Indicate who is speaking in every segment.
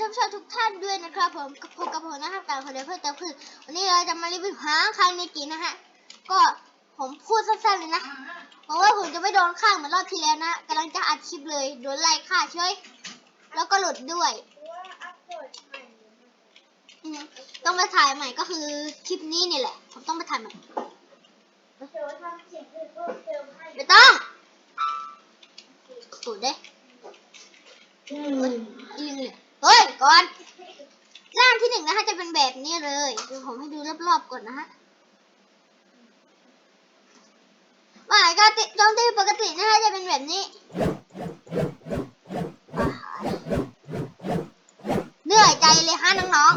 Speaker 1: ท่านผู้ชมทุกท่านด้วยนะครับผมกับผมกับผมนะครับการคนเดียวเพื่อนเติมคือวันนี้เราจะมารีวิวหางคางในกีนะฮะก็ผมพูดสั้นๆเลยนะเพราะว่าผมจะไม่โดนฆ่าเหมือนรอบที่แล้วนะกำลังจะอัดคลิปเลยโดนไล่ฆ่าเฉยแล้วก็หลุดด้วยอืมต้องไปถ่ายใหม่ก็คือคลิปนี้นี่แหละ ผมต้องไปถ่ายใหม่
Speaker 2: เดี๋ยวทำเสียงอื่นเพิ่มเติมให้
Speaker 1: ไม่ต้องสูดเด้
Speaker 2: อื
Speaker 1: เฮ้ยอีลิงเลย เฮ้ยก่อนร่างที่หนึ่งนะคะจะเป็นแบบนี้เลยเดี๋ยวผมให้ดูรอบๆก่อนนะฮะหมายก็ติโจมตีปกตินะคะจะเป็นแบบนี้เหนื่อยใจเลยฮะน้อง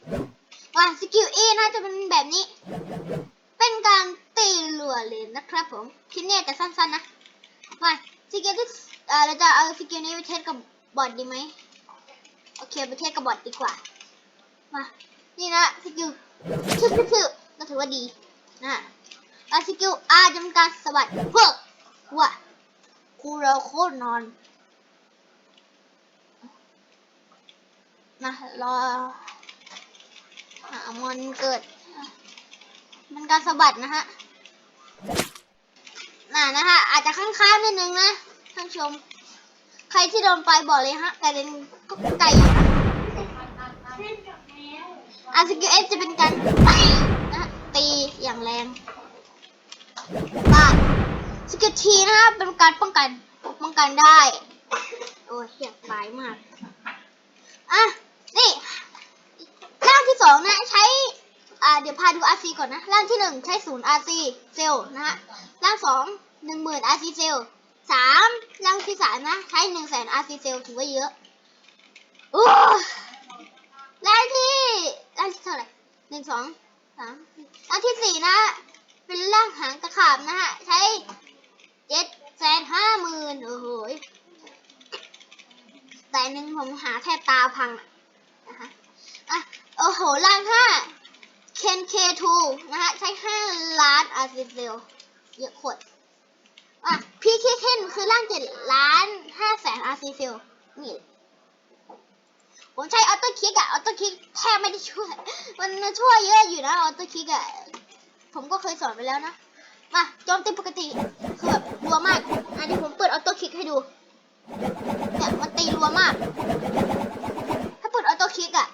Speaker 1: ๆว่าสกิลเอนะจะเป็นแบบนี้ เป็นการตีรัวเลยนะครับผมคลิปนี้จะสั้นๆนะมาสกิลที่เอ่อเราจะเอาสกิลนี้ไปเทสกับบอทดีไหม โอเคไปเทสกับบอทดีกว่า มา นี่นะสกิลชื่อชื่อก็ถือว่าดีนะแล้วสกิลอาจะเป็นการสวัสดเพิกว่าคูเราโคตรนอน มารอหามอนเกิด มันการสะบัดนะฮะน่ะนะฮะอาจจะค้างๆนิดนึงนะท่านชม ใครที่โดนไปบอกเลยฮะกลายเป็นก็ไก่ค่ะ
Speaker 2: เล่นกับแมว
Speaker 1: อาสกิลเอจะเป็นการตีนะตีอย่างแรงปาดสกิลทีนะฮะเป็นการป้องกันป้องกันได้ โอ้ยอยากตายมาก อะ นี่ร่างที่สองนะใช้ อ่า เดี๋ยวพาดู RC ก่อนนะ ร่างที่หนึ่งใช้ศูนย์ RC เซลนะฮะ ร่างสองหนึ่งหมื่น RC เซล สามร่างที่สามนะ ใช้หนึ่งแสน RC เซลถือว่าเยอะอู้ร่างที่ร่างที่เท่าไหร่หนึ่งสองสามร่างที่สี่นะ เป็นร่างหางตะขาบนะฮะ ใช้เจ็ดแสนห้าหมื่นโอ้โหแต่หนึ่งผมหาแทบตาพังนะคะอะ โอ้โหร่างห้าเคนเคทูนะฮะใช้ห้าล้านอาร์ซิเซลเยอะขวด พีเคเคนคือร่างเจ็ดล้านห้าแสนอาร์ซิเซลนี่ผมใช้ออโต้คลิกอะออโต้คลิกแทบไม่ได้ช่วย มันช่วยเยอะอยู่นะออโต้คลิกอะผมก็เคยสอนไปแล้วนะมาโจมตีปกติคือแบบรัวมาก อันนี้ผมเปิดออโต้คลิกให้ดูเนี่ยมันตีรัวมาก ถ้าเปิดออโต้คลิกอะ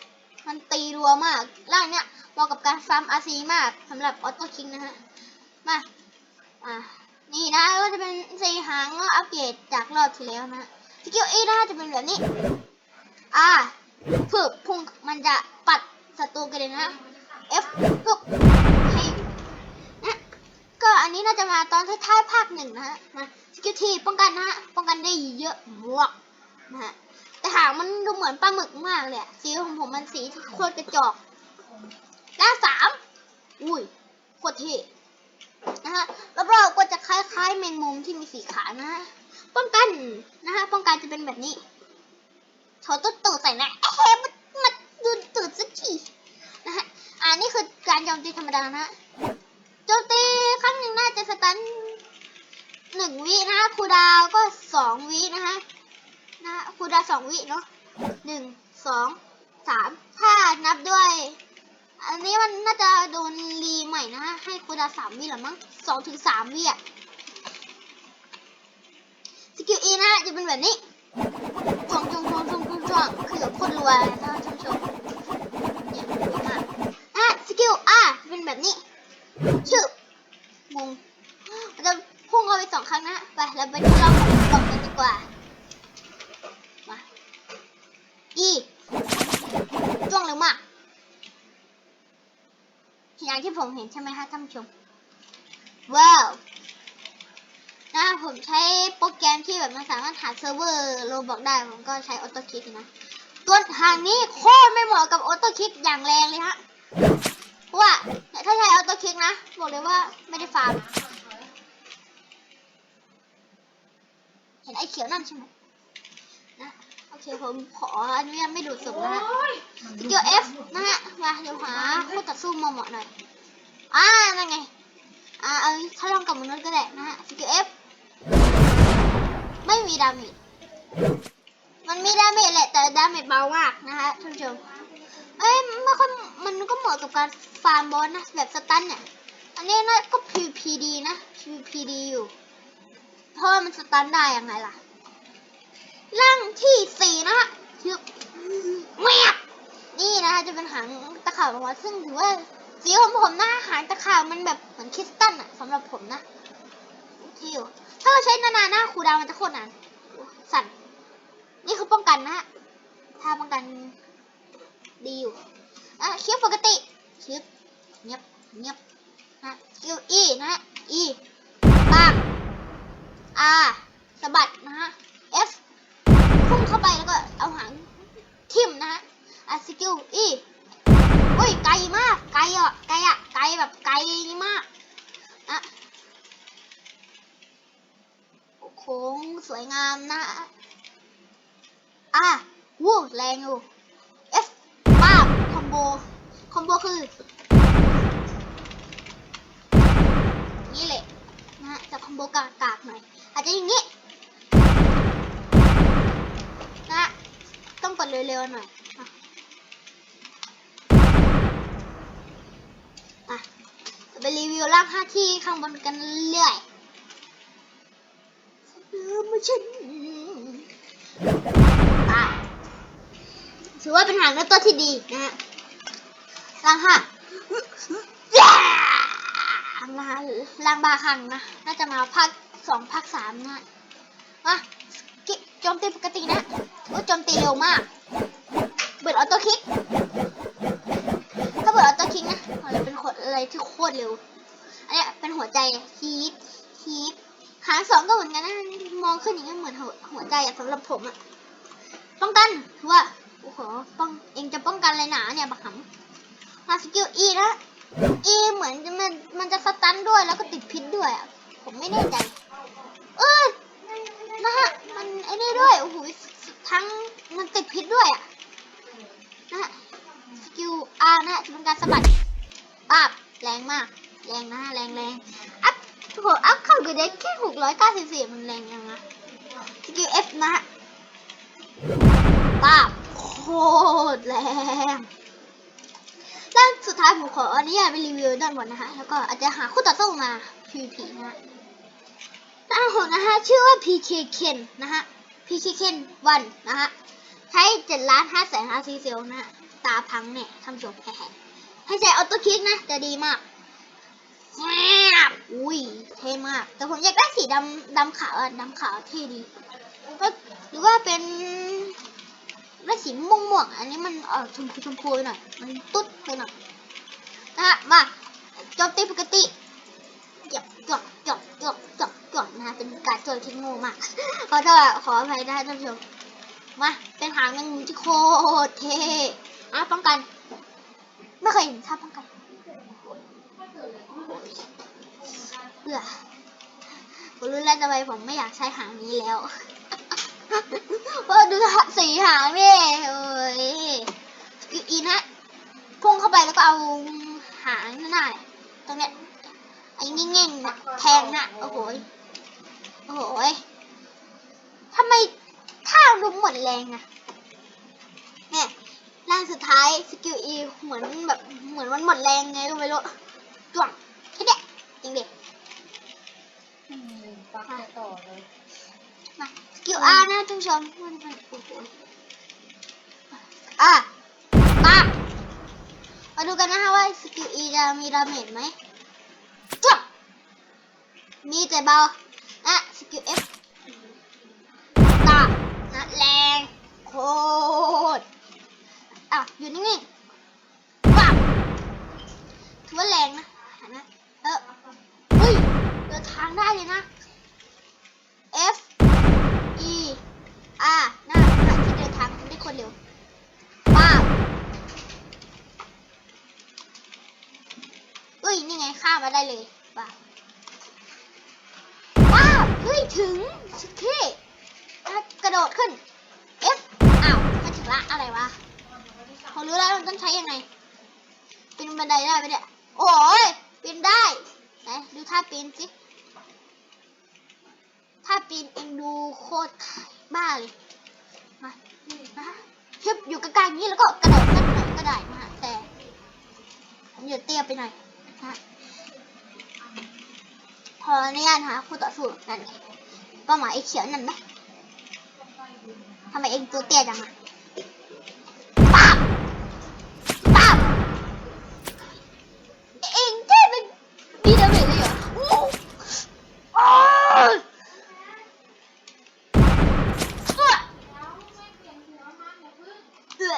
Speaker 1: มันตีรัวมากร่างเนี้ยเหมาะกับการฟาร์มอาร์ซีมากสำหรับออโต้คลิกนะฮะมาอ่า นี่นะก็จะเป็นสีหางอัปเกรดจากรอบที่แล้วนะสกิลเอนะจะเป็นแบบนี้ อ่าฝึกพุ่งมันจะปัดศัตรูกันเลยนะ F ฝึกให้นะก็อันนี้น่าจะมาตอนท้ายๆภาคหนึ่งนะฮะมาสกิลทีป้องกันนะฮะป้องกันได้เยอะบวกนะฮะแต่หางมันดูเหมือนปลาหมึกมากเลยสีของผมมันสีโคตรกระจอกด้าสามอุ้ยโคตรเท่นะฮะรอบๆก็จะ คล้ายๆแมงมุมที่มีสีขานะฮะป้องกันนะฮะป้องกันจะเป็นแบบนี้โถตุ๊ดตูดใส่นะเอ๊ะมันมันดูตูดสักทีนะฮะอ่านี่คือการโจมตีธรรมดานะฮะโจมตีครั้งหนึ่งน่าจะสตันหนึ่งวินะฮะคูดาวก็สองวินะฮะนะฮะคูดาวสองวิเนาะหนึ่งสองสามถ้านับด้วย อันนี้มันน่าจะโดนรีใหม่นะฮะให้คูดาวสามวิหรือมั้งสองถึงสามวิอะสกิลอีนะฮะ จะเป็นแบบนี้ช่วงช่วงช่วงช่วงช่วงช่วงคือโคตรรัวยนะช่วงช่วงเนี่ยเยอะอะสกิลอะเป็นแบบนี้ชื่อมุงเราจะพุ่งเข้าไปสองครั้งนะไปเราไปดูรอบของกล่องกันดีกว่ามาอีจ้วงเร็วมากอย่างที่ผมเห็นใช่ไหมคะท่านผู้ชมว้าว นะผมใช้โปรแกรมที่แบบมันสามารถหาเซิร์ฟเวอร์โรบอกได้ ผมก็ใช้ออโต้คลิกนะตัวหางนี้โคตรไม่เหมาะกับออโต้คลิกอย่างแรงเลยฮะเพราะว่าถ้าใช้ออโต้คลิกนะ บอกเลยว่าไม่ได้ฟาร์มเห็นไอ้เขียวนั่นใช่ไหมนะโอเคผมขออนุญาตไม่ดูดสุ่มนะฮะสกิล F นะฮะมาเดี๋ยวหาคู่ต่อสู้มาเหมาะหน่อยอ่านั่นไงอ่าเออถ้าลองกับมนุษย์ก็ได้นะฮะสกิล F ไม่ มีดาเมจ มันมีดาเมจแหละ แต่ดาเมจเบามากนะคะท่านผู้ชม เอ้ยไม่ค่อยมันก็เหมาะกับการฟาร์มบอสนะแบบสตันเนี่ย อันนี้นะก็ PVP ดีนะ PVP ดีอยู่ เพราะว่ามันสตันได้ยังไงล่ะ ร่างที่สี่นะฮะคือแมบนี่นะคะจะเป็นหางตะขาบของมันซึ่งถือว่าสีของผมนะหางตะขาบมันแบบเหมือนคริสตัลอะสำหรับผมนะที่อยู่ ถ้าเราใช้นานๆนะครูดาวมันจะโคตรนานสั่น นี่คือป้องกันนะฮะถ้าป้องกันดีอยู่อะคียบปกติคียบเงียบเงียบนะคิวอีนะฮะ E ปาก R สะบัดนะฮะ F พุ่งเข้าไปแล้วก็เอาหางทิ่มนะฮะอะสกิล E อุ้ยไกลมากไกลอะไกลอะไกลแบบไกลมากอะโค้งสวยงามนะ อะวู้แรงอยู่ F ป้าคอมโบ คอมโบคือ นี่แหละนะจะคอมโบกากากๆหน่อย อาจจะอย่างนี้ นะ ต้องกดเร็วๆหน่อยไปรีวิวร่างห้าที่ข้างบนกันเรื่อย เออมาฉันอะถือว่าเป็นหางเนื้อตัวที่ดีนะฮะร่างห้ามาร่างบาคังนะ น่าจะมาภาคสองภาคสามนะอะโจมตีปกตินะโอ้โจมตีเร็วมาก เบิดออโต้คลิก ถ้าเบิดออโต้คลิกนะอะไรเป็นขดอะไรที่โคตรเร็ว อันนี้เป็นหัวใจคีบคีบ หางสองก็เหมือนกันนะมองขึ้นอย่างเงี้ยเหมือนหัวหัวใจอะสำหรับผมอะป้องกันคือว่าโอ้โหป้องเองจะป้องกันอะไรหนาเนี่ยบักหำมาสกิลอีนะอีเหมือนจะมันมันจะสตันด้วยแล้วก็ติดพิษด้วยอะผมไม่แน่ใจเออนะฮะมันไอ้นี่ด้วยโอ้โหทั้งมันติดพิษด้วยอะนะฮะสกิลอาร์นะฮะจะเป็นการสะบัดปาบแรงมาก แรงนะฮะแรงแรงอัพ โอ้โหอัพเข้ากับเด็กแค่หกร้อยเก้าสิบสี่มันแรงยังนะสกิลเอฟนะฮะปาบโคตรแรงด้านสุดท้ายผมขออนุญาตไปรีวิวด้านบนนะคะ แล้วก็อาจจะหาคู่ต่อสู้มา PVP นะฮะด้านหกนะฮะชื่อว่า PK Ken นะฮะ PK Ken 1นนะฮะ ใช้เจ็ดล้านห้าแสนอาร์ซีเซลนะฮะ ตาพังเนี่ยทำจบแค่ให้ใช้ออโต้คลิกนะ จะดีมาก อุ้ยเท่มาก แต่ผมอยากได้สีดำดำขาวอะดำขาวเท่ดีเอ้ยหรือว่าเป็นได้สีม่วงม่วงอันนี้มันเออชมพูชมพูไปหน่อยมันตุ๊ดไปหน่อยนะฮะมาโจมตีปกติจบจบจบจบจบจบนะฮะเป็นการโจยที่โง่มากขอโทษขออภัยได้ท่านผู้ชมมาเป็นหางแมงมุมที่โคตรเท่อะป้องกัน ไม่เคยเห็นท่าป้องกัน เบื่อผมรู้แล้วทำไมผมไม่อยากใช้หางนี้แล้วเพราะดูสีหางนี่เอ้ยสกิลอีนะพุ่งเข้าไปแล้วก็เอาหางหน้าเนี่ยตรงเนี้ยไอ้เง่งๆนะแทงนะโอ้โหโอ้โหทำไมถ้ารุมหมดแรงอะเนี่ยร่างสุดท้ายสกิลอีเหมือนแบบเหมือนมันหมดแรงไงก็ไม่รู้จ่วง ริงดิ
Speaker 2: อืมปักจะต่อเลย
Speaker 1: มาสกิลอาร์นะท่านผู้ชมมันเป็นโอ้โหอะปากมาดูกันนะคะว่าสกิลอีจะมีดาเมจไหมจ่วงมีแต่เบาอะสกิลเอฟตานะแรงโคตรอะอยู่นิ่งๆปับถือว่าแรงนะ เดินทางได้เลยนะ F E R หน้าหาที่เดินทางได้คนเร็วป้าเอ้ย นี่ไงข้ามมาได้เลยป้าป้าเฮ้ย ถึงสุดที่กระโดดขึ้น F อ้าวม่ถึงละอะไรวะผมรู้แล้วมันต้องใช้ยังไงปีนบันไดได้ไหมเนี่ยโอ้ยปีนได้ไหนดูท่าปีนสิ ท่าปีนเองดูโคตรบ้าเลย มานะฮะชึบอยู่กลางๆนี้แล้วก็กระโดดขึ้นหน่อยก็ได้นะแต่ผมอยู่เตี้ยไปหน่อยนะพออนุญาตหาคู่ต่อสู้นั่นเป้าหมายไอ้เขียวนั่นไหมทำไมเองตัวเตี้ยจังอะป้าบป้าบเองแค่เป็นมีดาเมจเลยเหรออู้อ้าวเอื้อ
Speaker 2: แล้วไม่เปลี่ยนหัวมันอย่าพึ่ง
Speaker 1: เอื้อ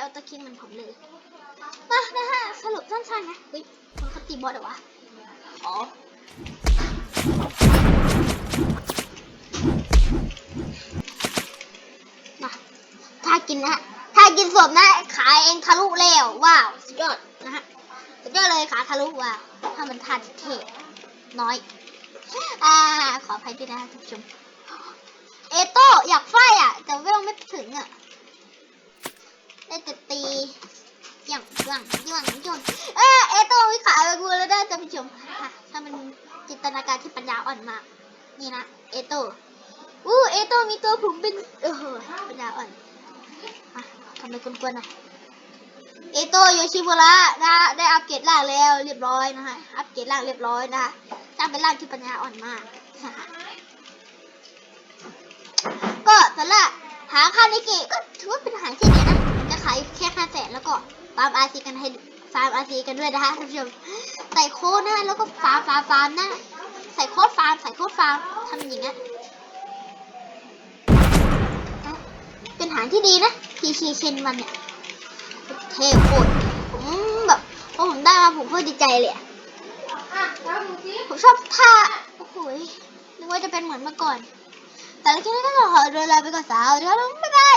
Speaker 1: นะฮะมันใช้ออโต้คิงเหมันผมเลยมานะฮะสรุปสั้นๆนะเฮ้ยมันเขาตีบอสเหรอวะ อ๋อมาถ้ากินนะฮะถ้ากินสดนะ ขายเองทะลุแล้วว้าวสุดยอดนะฮะสุดยอดเลยขาทะลุว้าวถ้ามันทานเทน้อย อ่า ขออภัยด้วยนะท่านผู้ชม เอโต้อยากไฟอะ แต่เวลไม่ถึงอะ ได้แต่ตีย่างย่างย่างย่างเออเอต้วิขาไปกูแล้วได้ท่านผู้ชมอะถ้ามันจินตนาการที่ปัญญาอ่อนมาก นี่นะเอโต้อู้เอโต้มีตัวผมเป็นเออปัญญาอ่อนอะทำไมกวนๆหน่อยเอโต้โยชิบุระนะได้อัปเกรดร่างแล้วเรียบร้อยนะฮะอัปเกรดร่างเรียบร้อยนะฮะจ้างเป็นร่างที่ปัญญาอ่อนมากก็สำหรับหาคาเนกิก็ถือว่าเป็นอาหารที่ดีนะ ขายแค่ห้าแสนแล้วก็ฟาร์มอาซีกันให้ฟาร์มอาซีกันด้วยนะคะท่านผู้ชมใส่โค้ดนะแล้วก็ฟาร์มฟาร์มฟาร์มนะใส่โค้ดฟาร์มใส่โค้ดฟาร์มทำอย่างเงี้ยนะเป็นอาหารที่ดีนะพีชีเชนมันเนี่ยเท่โคตรผมแบบพอผมได้มาผมก็ดีใจเลยอะ
Speaker 2: อะแล้วดูสิ
Speaker 1: ผมชอบท่าโอ้โหยนึกว่าจะเป็นเหมือนเมื่อก่อน แต่ละคลิปนี้ก็ขอเดินลาไปก่อนสาวเดี๋ยวเราไม่ได้